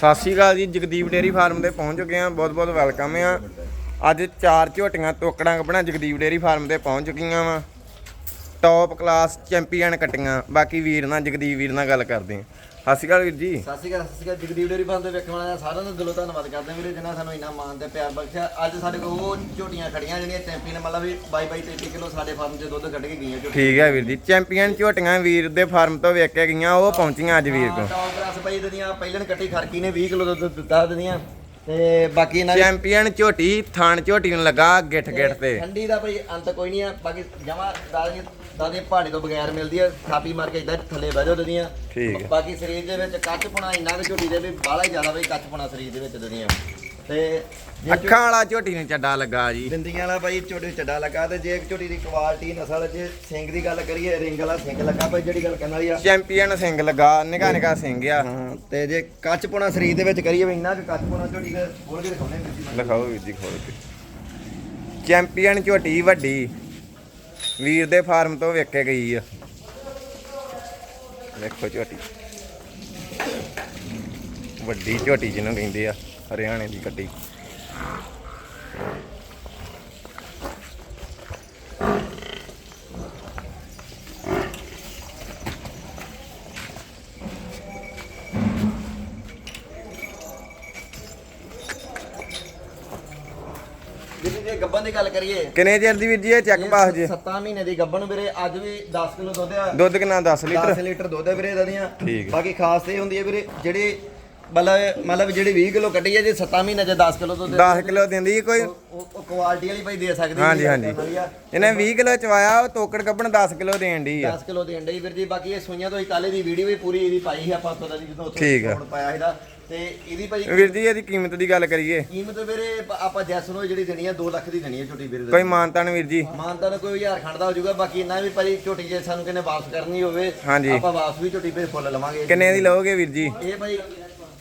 ਸਤਿ ਸ਼੍ਰੀ ਅਕਾਲ ਜੀ, ਜਗਦੀਪ ਡੇਰੀ ਫਾਰਮ ਤੇ ਪਹੁੰਚ ਚੁੱਕੇ ਆ ਬਹੁਤ ਬਹੁਤ ਵੈਲਕਮ ਆ। ਅੱਜ ਚਾਰ ਝੋਟੀਆਂ ਟੋਕੜਾਂ ਕੱਪਣਾ ਜਗਦੀਪ ਡੇਰੀ ਫਾਰਮ ਤੇ ਪਹੁੰਚ ਚੁੱਕੀਆਂ ਵਾ। ਟੌਪ ਕਲਾਸ ਚੈਂਪੀਅਨ ਕੱਟੀਆਂ, ਬਾਕੀ ਵੀਰ ਨਾਲ, ਜਗਦੀਪ ਵੀਰ ਨਾਲ ਗੱਲ ਕਰਦੇ ਆ ਸਤਿ ਸ਼੍ਰੀ ਅਕਾਲ ਵੀਰ ਜੀ। ਸਤਿ ਸ਼੍ਰੀ ਅਕਾਲ ਸਤਿ ਸ਼੍ਰੀ ਅਕਾਲ। ਜਗਦੀਪ ਡੇਰੀ ਫਾਰਮ ਦੇ ਵੇਖਣ ਵਾਲਿਆਂ ਸਾਰਿਆਂ ਦਾ ਦਿਲੋਂ ਧੰਨਵਾਦ ਕਰਦੇ ਹਾਂ ਵੀਰੇ ਜਿਨ੍ਹਾਂ ਸਾਨੂੰ ਇੰਨਾ ਮਾਣ ਤੇ ਪਿਆਰ ਬਖਸ਼ਿਆ। ਅੱਜ ਸਾਡੇ ਕੋਲ ਉਹ ਝੋਟੀਆਂ ਖੜੀਆਂ ਜਿਹੜੀਆਂ ਚੈਂਪੀਅਨ ਮਤਲਬ ਵੀ 22 22 23 ਕਿਲੋ ਸਾਡੇ ਫਾਰਮ 'ਚ ਦੁੱਧ ਕੱਢ ਕੇ ਗਈਆਂ ਝੋਟੀਆਂ। ਠੀਕ ਹੈ ਵੀਰ ਜੀ ਚੈਂਪੀਅਨ ਝੋਟੀਆਂ ਵੀਰ ਦੇ ਫਾਰਮ ਤੋਂ ਵੇਖ ਕੇ ਗਈਆਂ ਉਹ ਪਹੁੰਚੀਆਂ ਅੱਜ ਵੀਰ ਕੋਲ। ਟੌਪ ਕਲਾਸ ਪਈ ਦਦੀਆਂ ਪਹਿਲਣ ਕੱਟੀ ਖਰਕੀ ਨੇ 20 ਕਿਲੋ ਦੁੱਧ ਦਿੱਤਾ ਦਦੀਆਂ ਤੇ ਬਾਕੀ ਇਹਨਾਂ ਚੈਂਪੀਅਨ ਝੋਟੀ ਥਾਣ ਝੋਟੀ ਨੂੰ ਲੱਗਾ ਗਿੱਠ ਗਿੱਠ ਤੇ। ਠੰਡੀ ਦਾ ਭਾਈ ਅੰਤ ਕੋਈ ਨਹੀਂ ਆ ਬਾਕੀ ਜਮਾ ਦਾਦੀ ਦਾਦੀ ਪਹਾੜੀ ਤੋਂ ਬਗੈਰ ਮਿਲਦੀ ਆ ਥਾਪੀ ਮਾਰ ਕੇ ਇਦਾਂ ਥੱਲੇ ਬਹਿ ਜਾਓ ਦਦੀਆਂ ਠੀਕ ਹੈ। ਬਾਕੀ ਸਰੀਰ ਦੇ ਵਿੱਚ ਕੱਚ ਪੁਣਾ ਇੰਨਾ ਕੁ ਝੋਟੀ ਦੇ ਵੀ ਬਾਹਲਾ ਹੀ ਜ਼ਿਆਦਾ ਬਈ ਕੱਚ ਪੁਣਾ ਸਰੀਰ ਦੇ ਵਿੱਚ ਦਦੀਆਂ ਤੇ ਜੇ ਅੱਖਾਂ ਵਾਲਾ ਝੋਟੀ ਨੂੰ ਚੱਡਾ ਲੱਗਾ ਜੀ। ਬਿੰਦੀਆਂ ਵਾਲਾ ਭਾਈ ਝੋਟੀ ਚੱਡਾ ਲੱਗਾ ਤੇ ਜੇ ਝੋਟੀ ਦੀ ਕੁਆਲਿਟੀ ਨਸਲ ਜੇ ਸਿੰਘ ਦੀ ਗੱਲ ਕਰੀਏ ਰਿੰਗ ਵਾਲਾ ਸਿੰਘ ਲੱਗਾ ਭਾਈ ਜਿਹੜੀ ਗੱਲ ਕਰਨ ਵਾਲੀ ਆ। ਚੈਂਪੀਅਨ ਸਿੰਘ ਲੱਗਾ ਨਿਕਾ ਨਿਕਾ ਸਿੰਘ ਆ। ਹਾਂ ਤੇ ਜੇ ਕੱਚ ਪੁਣਾ ਸਰੀਰ ਦੇ ਵਿੱਚ ਕਰੀਏ ਵੀ ਇੰਨਾ ਕੁ ਕੱਚ ਪੁਣਾ ਝੋਟੀ ਦੇ ਬੋਲ ਕੇ ਦਿਖਾਉਣੇ ਲਿਖਾਓ ਵੀਰ ਜੀ ਖੋਲ ਕੇ। ਚੈਂਪੀਅਨ ਝੋਟੀ ਵੱਡੀ। ਵੀਰ ਦੇ ਫਾਰਮ ਤੋਂ ਵੇਖ ਕੇ ਗਈ ਆ। ਵੇਖੋ ਝੋਟੀ। ਵੱਡੀ ਝੋਟੀ ਜਿਹਨੂੰ ਕਹਿੰਦੇ ਆ, ਹਰਿਆਣੇ ਦੀ ਕੱਟੀ ਜੇ ਗੱਬਨ ਦੀ ਗੱਲ ਕਰੀਏ। ਕਿੰਨੇ ਚਿਰ ਦੀ ਵੀਰ ਜੀ ਇਹ ਚੈੱਕ ਪਾਸ ਜੀ? 7 ਮਹੀਨੇ ਦੀ ਗੱਬਨ ਵੀਰੇ ਅੱਜ ਵੀ 10 ਕਿਲੋ ਦੁੱਧ ਆ। ਦੁੱਧ ਕਿੰਨਾ 10 ਲੀਟਰ? 10 ਲੀਟਰ ਦੁੱਧ ਹੈ ਵੀਰੇ ਇਹਦਾ ਦੀਆਂ। ਠੀਕ ਹੈ। ਬਾਕੀ ਖਾਸ ਇਹ ਹੁੰਦੀ ਹੈ ਵੀਰੇ ਜਿਹੜੀ ਮਤਲਬ ਮਤਲਬ ਜਿਹੜੀ 20 ਕਿਲੋ ਕੱਢੀ ਹੈ ਜੇ 7 ਮਹੀਨੇ ਚ 10 ਕਿਲੋ ਦੁੱਧ 10 ਕਿਲੋ ਦਿੰਦੀ ਹੈ ਕੋਈ ਉਹ ਕੁਆਲਿਟੀ ਵਾਲੀ ਭਾਈ ਦੇ ਸਕਦੀ ਹਾਂਜੀ, ਹਾਂਜੀ। ਆ। ਇਹਨੇ 20 ਕਿਲੋ ਚਵਾਇਆ ਉਹ ਤੋਕੜ ਕੱਪਣ 10 ਕਿਲੋ ਦੇਣ ਦੀ ਆ 10 ਕਿਲੋ ਦੇ ਅੰਡੇ ਵੀਰ ਜੀ ਬਾਕੀ ਇਹ ਸੂਈਆਂ ਤੋਂ ਹੀ ਕਾਲੇ ਦੀ ਵੀਡੀਓ ਵੀ ਪੂਰੀ ਇਹਦੀ ਪਾਈ ਸੀ ਆਪਾਂ ਉੱਥੋਂ ਦਾ ਜਦੋਂ ਉੱਥੋਂ ਆ। ਪਾਇਆ ਇਹਦਾ ਤੇ ਇਹਦੀ ਭਾਈ ਵੀਰ ਜੀ ਇਹਦੀ ਕੀਮਤ ਦੀ ਗੱਲ ਕਰੀਏ ਕੀਮਤ ਵੀਰੇ ਆਪਾਂ ਜੈਸ ਨੂੰ ਜਿਹੜੀ ਦੇਣੀ ਆ 2 ਲੱਖ ਦੀ ਦੇਣੀ ਹੈ ਛੋਟੀ ਵੀਰੇ ਕੋਈ ਮਾਨਤਾਨ ਵੀਰ ਜੀ ਮਾਨਤਾ ਕੋਈ ਹਜ਼ਾਰ ਖੰਡ ਦਾ ਹੋ ਜਾਊਗਾ ਬਾਕੀ ਇੰਨਾ ਵੀ ਭਾਈ ਝੋਟੀ ਜੇ ਸਾਨੂੰ ਕਿਨੇ ਵਾਪਸ ਕਰਨੀ ਹੋਵੇ। ਆਪਾਂ ਵਾਪਸ ਵੀ ਝੋਟੀ ਫੇਰ ਫੁੱਲ ਲਵਾਂਗੇ ਕਿੰਨੇ ਦੀ ਲਓਗੇ ਵੀਰ ਜੀ ਇਹ ਭਾਈ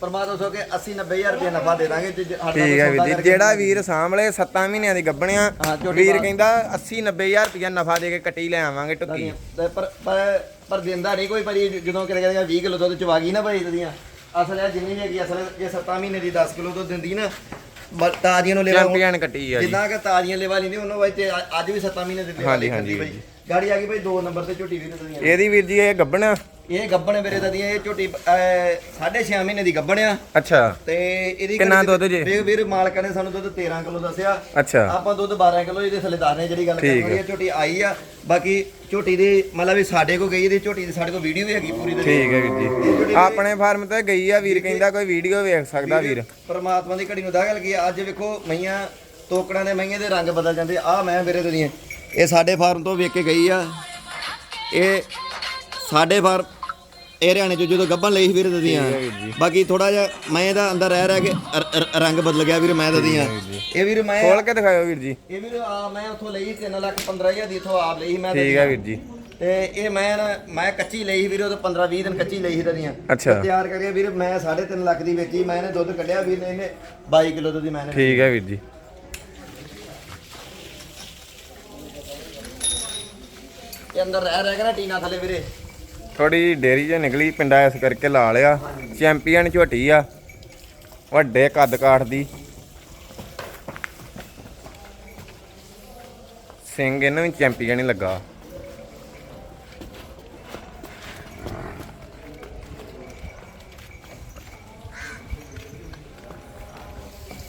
ਪਰਮਾਤਮਾ ਸੋ ਕੇ 80 90000 ਰੁਪਏ ਨਫਾ ਦੇ ਦਾਂਗੇ ਜੇ ਸਾਡਾ ਠੀਕ ਹੈ ਵੀਰ ਸੌਦਾ ਜੀ ਕਰਕੇ ਜਿਹੜਾ ਵੀਰ ਸਾਹਮਣੇ 7 ਮਹੀਨਿਆਂ ਦੀ ਗੱਬਣਿਆ ਹਾਂ, ਝੋਟੀ ਵੀਰ ਬਾਹਰ। ਕਹਿੰਦਾ 80 90000 ਰੁਪਇਆ ਨਫਾ ਦੇ ਕੇ ਕੱਟੀ ਲੈ ਆਵਾਂਗੇ ਟੁੱਕੀ। ਤੇ ਪਰ ਪਰ ਪਰ ਦਿੰਦਾ ਨਹੀਂ ਕੋਈ ਭਾਈ ਜਦੋਂ ਕਿਤੇ ਕਹਿੰਦਾ 20 ਕਿਲੋ ਦੁੱਧ ਚਵਾ ਗਈ ਨਾ ਭਾਈ ਇਹਦੀਆਂ ਅਸਲ ਹੈ ਜਿੰਨੀ ਵੀ ਹੈਗੀ ਅਸਲ ਇਹ 7 ਮਹੀਨੇ ਦੀ 10 ਕਿਲੋ ਦੁੱਧ ਦਿੰਦੀ ਨਾ ਬ- ਤਾਜ਼ੀਆਂ ਨੂੰ ਲੈਵਾ ਚੈਂਪੀਅਨ ਕੱਟੀ ਆ ਜੀ। ਜਿੱਦਾਂ ਕਿ ਤਾਜ਼ੀਆਂ ਲੈਵਾ ਲੈਂਦੀ ਉਹਨਾਂ ਤੇ ਅੱਜ ਵੀ 7 ਮਹੀਨੇ ਦੀ ਲੈਵਾ ਹਾਂਜੀ, ਲੈਂਦੀ ਹਾਂਜੀ, ਭਾਈ। ਗਾੜੀ ਆ ਗਈ ਭਾਈ 2 ਨੰਬਰ ਤੇ ਝੋਟੀ ਵੀ ਦਿੰਦੀਆਂ ਇਹਦੀ ਵੀਰ ਜੀ ਇਹ ਗੱਬਣ ਇਹ ਗੱਬਣ ਵੀਰੇ ਦਦੀਆਂ ਇਹ ਝੋਟੀ 6.5 ਮਹੀਨੇ ਦੀ ਗੱਬਣ ਆ। ਅੱਛਾ। ਤੇ ਇਹਦੀ ਕਿੰਨਾ ਦੁੱਧ ਦੇ- ਜੇ? ਵੀਰ ਵੀਰ ਮਾਲਕਾਂ ਨੇ ਸਾਨੂੰ ਦੁੱਧ 13 ਕਿਲੋ ਦੱਸਿਆ। ਅੱਛਾ। ਆਪਾਂ ਦੁੱਧ 12 ਕਿਲੋ ਇਹਦੇ ਥੱਲੇ ਦੱਸਦੇ ਹਾਂ ਜਿਹੜੀ ਗੱਲ ਠੀਕ ਕਰਨੀ ਹੈ ਝੋਟੀ ਆਈ ਆ। ਬਾਕੀ ਝੋਟੀ ਦੀ ਮਤਲਬ ਵੀ ਸਾਡੇ ਕੋਲ ਗਈ ਦੀ ਝੋਟੀ ਦੀ ਸਾਡੇ ਕੋਲ ਵੀਡੀਓ ਵੀ ਹੈਗੀ ਪੂਰੀ ਦੀ ਠੀਕ ਹੈ ਵੀਰ ਜੀ। ਆਪਣੇ ਫਾਰਮ ਤੇ ਗਈ ਆ ਵੀਰ ਕਹਿੰਦਾ ਕੋਈ ਵੀਡੀਓ ਵੇਖ ਸਕਦਾ ਵੀਰ ਪਰਮਾਤਮਾ ਦੀ ਘੜੀ ਨੂੰ ਦਾਖਲ ਕੀ ਅੱਜ ਵੇਖੋ ਮਈਆਂ ਤੋਕੜਾਂ ਦੇ ਮਈਆਂ ਦੇ ਰੰਗ ਬਦਲ ਜਾਂਦੇ। ਆ ਮੈਂ ਵੀਰੇ ਦੀਆਂ। ਇਹ ਸਾਡੇ ਫਾਰਮ ਤੋਂ ਵੇਖ ਕੇ ਗਈ ਆ। ਇਹ ਸਾਡੇ ਫਾਰਮ ਇਹ ਹਰਿਆਣੇ ਚ ਜਦੋਂ ਗੱਭਣ ਲਈ ਸੀ ਵੀਰੇ ਦਦੀਆਂ। ਬਾਕੀ ਥੋੜਾ ਜਿਹਾ ਮੈਂ ਇਹਦਾ ਅੰਦਰ ਰਹਿ ਰਹਿ ਕੇ ਰ- ਰ- ਰੰਗ ਬਦਲ ਗਿਆ ਵੀਰੇ ਮੈਂ ਦਦੀਆਂ ਇਹ ਵੀਰ ਮੈਂ ਖੋਲ ਕੇ ਦਿਖਾਓ ਵੀਰ ਜੀ। ਇਹ ਵੀਰ ਆ ਮੈਂ ਉੱਥੋਂ ਲਈ 3 ਲੱਖ 15000 ਦੀ ਇੱਥੋਂ ਆਪ ਲਈ ਸੀ ਮੈਂ ਠੀਕ ਹੈ ਵੀਰ ਜੀ। ਤੇ ਇਹ ਮੈਂ ਨਾ ਮੈਂ ਕੱਚੀ ਲਈ ਸੀ ਵੀਰੇ ਉਹ 15 20 ਦਿਨ ਕੱਚੀ ਲਈ ਸੀ ਅੱਛਾ। ਤਿਆਰ ਕਰਿਆ ਵੀਰੇ ਮੈਂ 3.5 ਲੱਖ ਦੀ ਵੇਚੀ ਮੈਂ ਇਹਨੇ ਦੁੱਧ ਕੱਢਿਆ ਵੀਰ ਨੇ ਇਹਨੇ 22 ਕਿਲੋ ਦੁੱਧ ਦੀ ਮੈਂ ਠੀਕ ਹੈ ਵੀਰ ਜੀ। ਇਹ ਅੰਦਰ ਰਹਿ ਰਹਿ ਕੇ ਨਾ ਟੀਨਾ ਥੱਲੇ ਵੀਰੇ। ਥੋੜੀ ਡੇਰੀ ਚ ਨਿਕਲੀ ਪਿੰਡਾ ਇਸ ਕਰਕੇ ਲਾ ਲਿਆ। ਚੈਂਪੀਅਨ ਝੋਟੀ ਆ ਵੱਡੇ ਕੱਦ ਕਾਠ ਦੀ। ਸਿੰਘ ਇਹਨੂੰ ਵੀ ਚੈਂਪੀਅਨ ਹੀ ਲੱਗਾ।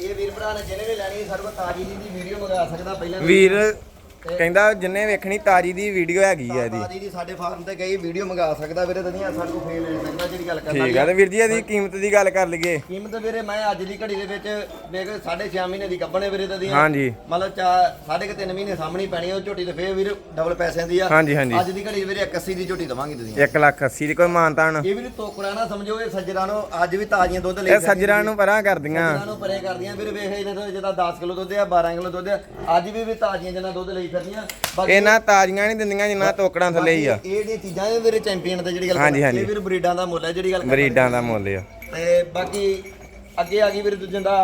ਇਹ ਵੀਰ ਭਰਾ ਨੇ ਜਿਹਨੇ ਵੀ ਲੈਣੀ ਸਾਡੇ ਕੋਲ ਤਾਜੀ ਦੀ ਵੀਡੀਓ ਮੰਗਾ ਸਕਦਾ ਪਹਿਲਾਂ ਵੀਰ ਕਹਿੰਦਾ ਜਿੰਨੇ ਵੇਖਣੀ ਤਾਜੀ ਦੀ ਵੀਡੀਓ ਹੈਗੀ ਆ ਇਹਦੀ। ਤਾਜੀ ਦੀ ਸਾਡੇ ਫਾਰਮ ਤੇ ਗਈ ਵੀਡੀਓ ਮੰਗਾ ਸਕਦਾ ਵੀਰੇ ਤਦੀਆਂ ਸਾਡੇ ਕੋਲ ਫੇਲ ਗੱਲ ਠੀਕ ਆ ਤੇ ਵੀਰ ਜੀ ਇਹਦੀ ਕੀਮਤ ਦੀ ਗੱਲ ਕਰ ਲਈਏ। ਕੀਮਤ ਵੀਰੇ ਮੈਂ ਅੱਜ ਦੀ ਘੜੀ ਦੇ ਵਿੱਚ ਵੇਖ 6.5 ਮਹੀਨੇ ਦੀ ਗੱਬਣੇ ਵੀਰੇ ਤਦੀਆਂ ਹਾਂਜੀ। ਮਤਲਬ ਚਾ ਸਾਢੇ ਕੁ ਤਿੰਨ ਮਹੀਨੇ ਸਾਹਮਣੇ ਪੈਣੀ ਉਹ ਝੋਟੀ ਤੇ ਫੇਰ ਵੀਰ ਡਬਲ ਪੈਸਿਆਂ ਦੀ ਆ। ਹਾਂਜੀ, ਹਾਂਜੀ। ਅੱਜ ਦੀ ਘੜੀ ਵੀਰੇ 81 ਦੀ ਝੋਟੀ ਦਵਾਂਗੇ ਤੁਸੀਂ। 1 ਲੱਖ 80 ਦੀ ਕੋਈ ਮਾਨਤਾਨ ਇਹ ਵੀਰ ਤੋਕੜਾ ਨਾ ਸਮਝੋ ਇਹ ਸੱਜਰਾਂ ਨੂੰ ਅੱਜ ਵੀ ਤਾਜ਼ੀਆਂ ਦੁੱਧ ਲੈ ਇਹ ਸੱਜਰਾਂ ਨੂੰ ਪਰਾਂ ਕਰਦੀਆਂ। ਇਹਨਾਂ ਨੂੰ ਪਰੇ ਕਰਦੀਆਂ ਵੀਰ ਵੇਖ ਇਹਨਾਂ ਤੋਂ ਜਿਹਦਾ 10 ਕਿਲੋ ਦੁੱਧ ਆ 12 ਕਿਲੋ ਦੁੱਧ ਆ ਅੱਜ ਵੀ ਵੀ ਤਾਜ਼ੀਆਂ ਜਿੰਨਾ ਦੁੱਧ ਲਈ ਫਿਰਦੀਆਂ। ਇਹਨਾਂ ਤਾਜ਼ੀਆਂ ਨਹੀਂ ਦਿੰਦੀਆਂ ਜਿੰਨਾ ਤੋਕੜਾਂ ਥੱਲੇ ਹੀ ਆ। ਇਹ ਜਿਹੜੀਆਂ ਚੀਜ਼ਾਂ ਇਹ ਵੀਰੇ ਚੈਂਪੀਅਨ ਤੇ ਜਿਹੜੀ ਗੱਲ ਹਾਂਜੀ, ਹਾਂਜੀ। ਇਹ ਵੀਰ ਬਰੀਡਾਂ ਦਾ ਮੁੱਲ ਹੈ ਜਿਹੜੀ ਗੱਲ ਕਰਦੇ। ਬਰੀਡਾਂ ਦਾ ਮੁੱਲ ਆ। ਤੇ ਬਾਕੀ ਅੱਗੇ ਆ ਗਈ ਵੀਰੇ ਦੂਜੇ ਦਾ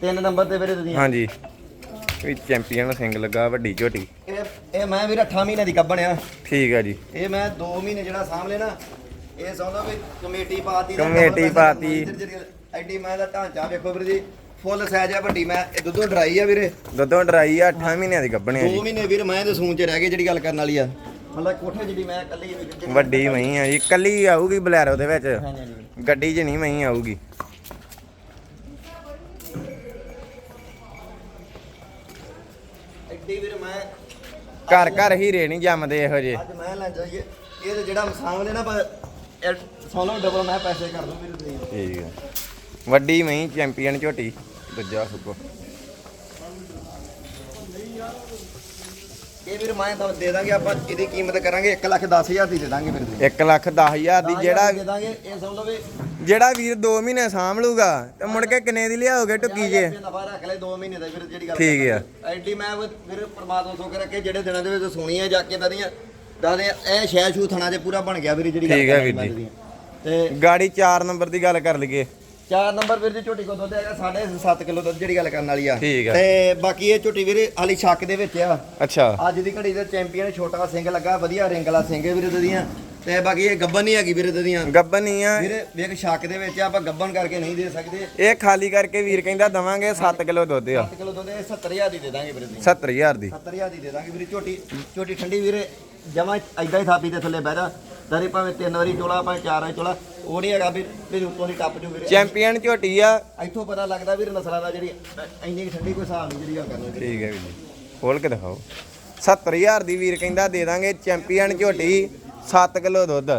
ਤਿੰਨ ਨੰਬਰ ਤੇ ਵੀਰੇ ਦੀਆਂ ਹਾਂਜੀ। ਵੀ ਚੈਂਪੀਅਨ ਸਿੰਘ ਲੱਗਾ ਵੱਡੀ ਝੋਟੀ। ਇਹ ਇਹ ਮੈਂ ਵੀਰ 8 ਮਹੀਨੇ ਦੀ ਗੱਭਣ ਆ ਠੀਕ ਆ ਜੀ। ਇਹ ਮੈਂ 2 ਮਹੀਨੇ ਜਿਹੜਾ ਸਾਂਭ ਲੈਣਾ ਇਹ ਸਮਝੋ ਵੀ ਕਮੇਟੀ ਪਾਤੀ ਕਮੇਟੀ ਪਾਤੀ। ਐਡੀ ਮੈਂ ਦਾ ਢਾਂਚਾ ਵੇਖੋ ਵੀਰ ਜੀ ਫੁੱਲ ਸਾਈਜ਼ ਆ ਵੱਡੀ ਮੈਂ ਇਹ ਦੁੱਧੋਂ ਡਰਾਈ ਆ ਵੀਰੇ। ਦੁੱਧੋਂ ਡਰਾਈ ਆ 8 ਮਹੀਨਿਆਂ ਦੀ ਗੱਭਣ ਆ ਦੋ ਜੀ। ਮਹੀਨੇ ਵੀਰ ਮੈਂ ਦੇ ਸੂਨ ਚ ਰਹਿ ਗਏ ਜਿਹੜੀ ਗੱਲ ਕਰਨ ਵਾਲੀ ਆ। ਮਤਲਬ ਕੋਠੇ ਜਿਹੜੀ ਮੈਂ ਇਕੱਲੀ ਜਿਹੜੀ- ਵੱਡੀ ਮਹੀਂ ਆ ਜੀ ਕੱਲੀ ਆਊਗੀ ਬਲੈਰੋ ਦੇ ਵਿੱਚ। ਹਾਂਜੀ ਹਾਂਜੀ ਗੱਡੀ 'ਚ ਨਹੀਂ ਮਹੀਂ ਆਊਗੀ। ਐਡੀ ਵੀਰ ਮੈਂ ਘਰ ਘਰ ਹੀਰੇ ਨਹੀਂ ਜੰਮਦੇ ਇਹੋ ਜੇ ਅੱਜ ਮੈਂ ਲੈ ਜਾਈਏ। ਇਹ ਤੇ ਜਿਹੜਾ ਸਾਹਮਣੇ ਨਾ ਪਰ ਸੋਨੋ ਡਬਲ ਮੈਂ ਪੈਸੇ ਕਰ ਦੂੰ ਵੀਰ ਠੀਕ ਆ। ਵੱਡੀ ਮਹੀਂ ਚੈਂਪੀਅਨ ਝੋਟੀ ਦੂਜਾ ਸੁੱਕੋ। ਇਹ ਵੀਰ ਮੈਂ ਤੁਹਾਨੂੰ ਦੇ ਦਾਂਗੇ ਆਪਾਂ ਇਹਦੀ ਕੀਮਤ ਕਰਾਂਗੇ 1 ਲੱਖ 10 ਹਜ਼ਾਰ ਦੀ ਦੇ ਦਾਂਗੇ ਵੀਰ ਤੁਸੀਂ 1 ਲੱਖ 10000 ਦੀ ਜਿਹੜਾ ਦੇ ਦਾਂਗੇ ਇਹ ਸਮਝ ਲਓ ਵੀ ਜਿਹੜਾ ਵੀਰ 2 ਮਹੀਨੇ ਸਾਂਭ ਲੂਗਾ ਤੇ ਮੁੜ ਕੇ ਕਿੰਨੇ ਦੀ ਲਿਆਓਗੇ ਟੁੱਕੀ ਜੇ ਨਫਾ ਰੱਖ ਲੈ 2 ਮਹੀਨੇ ਦਾ ਵੀਰ ਜਿਹੜੀ ਗੱਲ ਠੀਕ ਆ। ਐਡੀ ਮੈਂ ਵੀਰ ਪ੍ਰਮਾਤਮਾ ਸੋ ਕੇ ਰੱਖੇ ਜਿਹੜੇ ਦਿਨਾਂ ਦੇ ਵਿੱਚ ਸੁਣੀਆਂ ਜਾ ਕੇ ਦਾਦੀਆਂ ਦਾਦੇ ਇਹ ਸ਼ੈ ਸ਼ੂ ਥਣਾ ਜੇ ਪੂਰਾ ਬਣ ਗਿਆ ਵੀਰ ਜਿਹੜੀ ਠੀਕ ਆ ਕਰਨੀ ਵੀਰ ਜੀ। ਮੈਂ ਤੇ ਗਾੜੀ 4 ਨੰਬਰ ਦੀ ਗੱਲ ਕਰ ਲਈਏ ਚਾਰ ਨੰਬਰ ਵੀਰ ਦੀ ਝੋਟੀ ਕੋ ਦੁੱਧ ਹੈਗਾ 7.5 ਕਿਲੋ ਦੁੱਧ ਜਿਹੜੀ ਗੱਲ ਕਰਨ ਵਾਲੀ ਆ। ਠੀਕ ਆ। ਤੇ ਬਾਕੀ ਇਹ ਝੋਟੀ ਵੀਰ ਹਾਲੀ ਛੱਕ ਦੇ ਵਿੱਚ ਆ। ਅੱਛਾ। ਅੱਜ ਦੀ ਘੜੀ ਦੇ ਚੈਂਪੀਅਨ ਛੋਟਾ ਸਿੰਘ ਲੱਗਾ ਵਧੀਆ ਰਿੰਗ ਵਾਲਾ ਸਿੰਘ ਵੀਰ ਦੀਆਂ। ਤੇ ਬਾਕੀ ਇਹ ਗੱਬਨ ਨਹੀਂ ਹੈਗੀ ਵੀਰ ਦੀਆਂ। ਗੱਬਨ ਨਹੀਂ ਆ। ਵੀਰ ਵੇਖ ਛੱਕ ਦੇ ਵਿੱਚ ਆਪਾਂ ਗੱਬਨ ਕਰਕੇ ਨਹੀਂ ਦੇ ਸਕਦੇ। ਇਹ ਖਾਲੀ ਕਰਕੇ ਵੀਰ ਕਹਿੰਦਾ ਦਵਾਂਗੇ 7 ਕਿਲੋ ਦੁੱਧ ਆ। 7 ਕਿਲੋ ਦੁੱਧ ਇਹ 70000 ਦੀ ਦੇ ਦਾਂਗੇ ਵੀਰ ਦੀ 70000 ਦੀ। 70000 ਦੀ ਦੇ ਦਾਂਗੇ ਵੀਰੇ ਝੋਟੀ। ਝੋਟੀ ਠੰਡੀ ਵੀਰੇ ਜਮਾ ਐਦਾਂ ਹੀ ਥਾਪੀ ਤੇ ਥੱਲੇ ਬਹਿ ਜਾ। ਦਰੇ ਭਾਵੇਂ ਤਿੰਨ ਵਾਰੀ ਚੋਲਾ ਭਾਵੇਂ ਚਾਰ ਵਾਰੀ ਚੋਲਾ। ਉਹ ਨਹੀਂ ਹੈਗਾ ਵੀ ਵੀ ਉੱਤੋਂ ਦੀ ਟੱਪ ਜੂ ਵੀਰੇ। ਚੈਂਪੀਅਨ ਝੋਟੀ ਆ। ਇੱਥੋਂ ਪਤਾ ਲੱਗਦਾ ਵੀਰ ਨਸਲਾਂ ਦਾ ਜਿਹੜੀ ਇੰਨੀ ਕੁ ਠੰਡੀ ਕੋਈ ਹਿਸਾਬ ਨਹੀਂ ਜਿਹੜੀ ਗੱਲ ਕਰਨੀ। ਵੀਰੇ। ਠੀਕ ਹੈ ਵੀਰ ਜੀ। ਖੋਲ ਕੇ ਦਿਖਾਓ। 70000 ਦੀ ਵੀਰ ਕਹਿੰਦਾ ਦੇ ਦਾਂਗੇ ਚੈਂਪੀਅਨ ਝੋਟੀ 7 ਕਿਲੋ ਦੁੱਧ।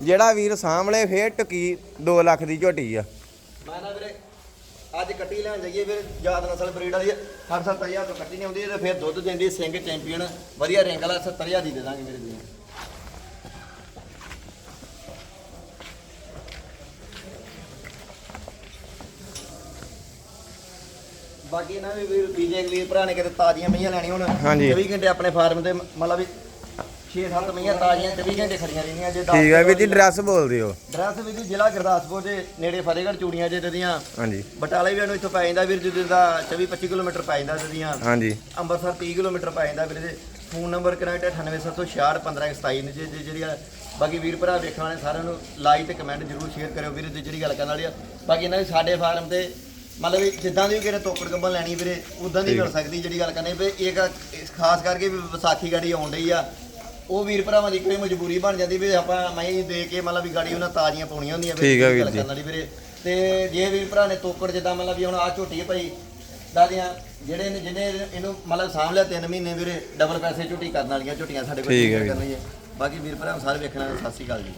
ਜਿਹੜਾ ਵੀਰ ਸਾਹਮਣੇ ਫੇਰ ਟੁਕੀ 2 ਲੱਖ ਦੀ ਝੋਟੀ ਆ। ਮੈਂ ਨਾ ਵੀਰੇ ਅੱਜ ਕੱਟੀ ਲੈਣ ਜਾਈਏ ਵੀਰ ਯਾਦ ਨਸਲ ਬਰੀਡ ਵਾਲੀ 70000 ਤੋਂ ਕੱਟੀ ਨਹੀਂ ਆਉਂਦੀ ਤੇ ਫਿਰ ਦੁੱਧ ਦਿੰਦੀ ਸਿੰਘ ਚੈਂਪੀਅਨ। ਵਧੀਆ ਰਿੰਗ ਵਾਲਾ 70000 ਦੀ ਦੇ ਦਾਂਗੇ ਵੀਰੇ ਦੀ ਬਾਕੀ ਨਾ ਵੀ ਵੀਰ ਬੀਜੇ ਵੀਰ ਭਰਾ ਨੇ ਕਿਤੇ ਤਾਜ਼ੀਆਂ ਮਈਆਂ ਲੈਣੀਆਂ ਹੁਣ। ਹਾਂਜੀ। 24 ਘੰਟੇ ਆਪਣੇ ਫਾਰਮ ਤੇ ਮਤਲਬ ਵੀ 6-7 ਮਈਆਂ ਤਾਜ਼ੀਆਂ 24 ਘੰਟੇ ਖੜੀਆਂ ਰਹਿੰਦੀਆਂ ਜੇ ਠੀਕ ਹੈ ਵੀਰ ਜੀ ਡਰੈਸ ਬੋਲ ਦਿਓ ਡਰੈਸ ਵੀ ਜੀ ਜ਼ਿਲ੍ਹਾ ਗੁਰਦਾਸਪੁਰ ਦੇ ਨੇੜੇ ਫਤਿਹਗੜ੍ਹ ਚੂੜੀਆਂ ਜੇ ਦੀਆਂ ਹਾਂਜੀ। ਬਟਾਲੇ ਵੀ ਇਹਨੂੰ ਇੱਥੋਂ ਪੈ ਜਾਂਦਾ ਵੀਰ ਜਿੱਦਾਂ ਦਾ 24 25 ਕਿਲੋਮੀਟਰ ਪੈ ਜਾਂਦਾ ਇਹਦੀਆਂ ਹਾਂਜੀ। ਅੰਮ੍ਰਿਤਸਰ 30 ਕਿਲੋਮੀਟਰ ਪੈ ਜਾਂਦਾ ਵੀਰ ਦੇ ਫੋਨ ਨੰਬਰ ਕਨੈਕਟ 98766 1527 ਨੇ ਜੇ ਜੇ- ਜਿਹੜੀ ਆ ਬਾਕੀ ਵੀਰ ਭਰਾ ਵੇਖਣ ਵਾਲੇ ਸਾਰਿਆਂ ਨੂੰ ਲਾਈਕ ਤੇ ਕਮੈਂਟ ਜ਼ਰੂਰ ਸ਼ੇਅਰ ਕਰਿਓ ਵੀਰ ਦੀ ਜਿਹੜੀ ਗੱਲ ਕਰਨ ਵਾਲੀ ਆ। ਬਾਕੀ ਇਹਨਾਂ ਦੀ ਸਾਡੇ ਫਾਰਮ ਤੇ ਮਤਲਬ ਵੀ ਜਿੱਦਾਂ ਦੀ ਵੀ ਕਿਹਨੇ ਤੋਕੜ ਕੰਬਲ ਲੈਣੀ ਵੀਰੇ ਉਦਾਂ ਦੀ ਮਿਲ ਸਕਦੀ ਜਿਹੜੀ ਗੱਲ ਕਰਨੀ ਵੀ ਇਸ ਖਾਸ ਕਰਕੇ ਵੀ ਵਿਸਾਖੀ ਗਾੜੀ ਆਉਣ ਡਈ ਆ ਉਹ ਵੀਰ ਭਰਾਵਾਂ ਦੀ ਕੋਈ ਮਜਬੂਰੀ ਬਣ ਜਾਂਦੀ ਵੀ ਆਪਾਂ ਮੈਂ ਦੇ ਕੇ ਮਤਲਬ ਵੀ ਗਾੜੀ ਉਹਨਾਂ ਤਾਜ਼ੀਆਂ ਪਾਉਣੀਆਂ ਹੁੰਦੀਆਂ ਠੀਕ ਆ ਵੀਰ ਗੱਲ ਜੀ। ਕਰਨ ਵਾਲੀ ਵੀਰੇ। ਤੇ ਜੇ ਵੀਰ ਭਰਾ ਨੇ ਤੋਕੜ ਜਿੱਦਾਂ ਮਤਲਬ ਵੀ ਹੁਣ ਆ ਝੋਟੀ ਹੈ ਭਾਈ ਦਾਦੀਆਂ ਜਿਹੜੇ ਨੇ ਜਿਹਨੇ ਇਹਨੂੰ ਮਤਲਬ ਸਾਂਭ ਲਿਆ 3 ਮਹੀਨੇ ਵੀਰੇ ਡਬਲ ਪੈਸੇ ਝੋਟੀ ਕਰਨ ਵਾਲੀਆਂ ਝੋਟੀਆਂ ਸਾਡੇ ਕੋਲ ਠੀਕ ਹੈ ਵੀਰ। ਕਰਨੀ ਹੈ ਬਾਕੀ ਵੀਰ ਭਰਾ ਸਾਰੇ ਵੇਖਣਾ ਸਤਿ ਸ਼੍ਰੀ ਅਕਾਲ ਜੀ।